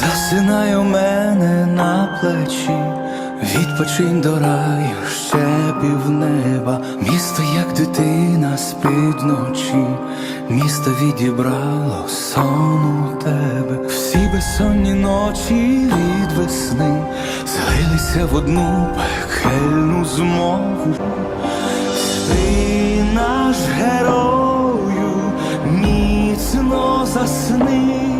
Засинай у мене на плечі, відпочинь до раю, ще пів неба, місто, як дитина спить вночі, місто відібрало сон у тебе, всі безсонні ночі від весни злилися в одну пекельну змову. Спи наш герою, міцно засни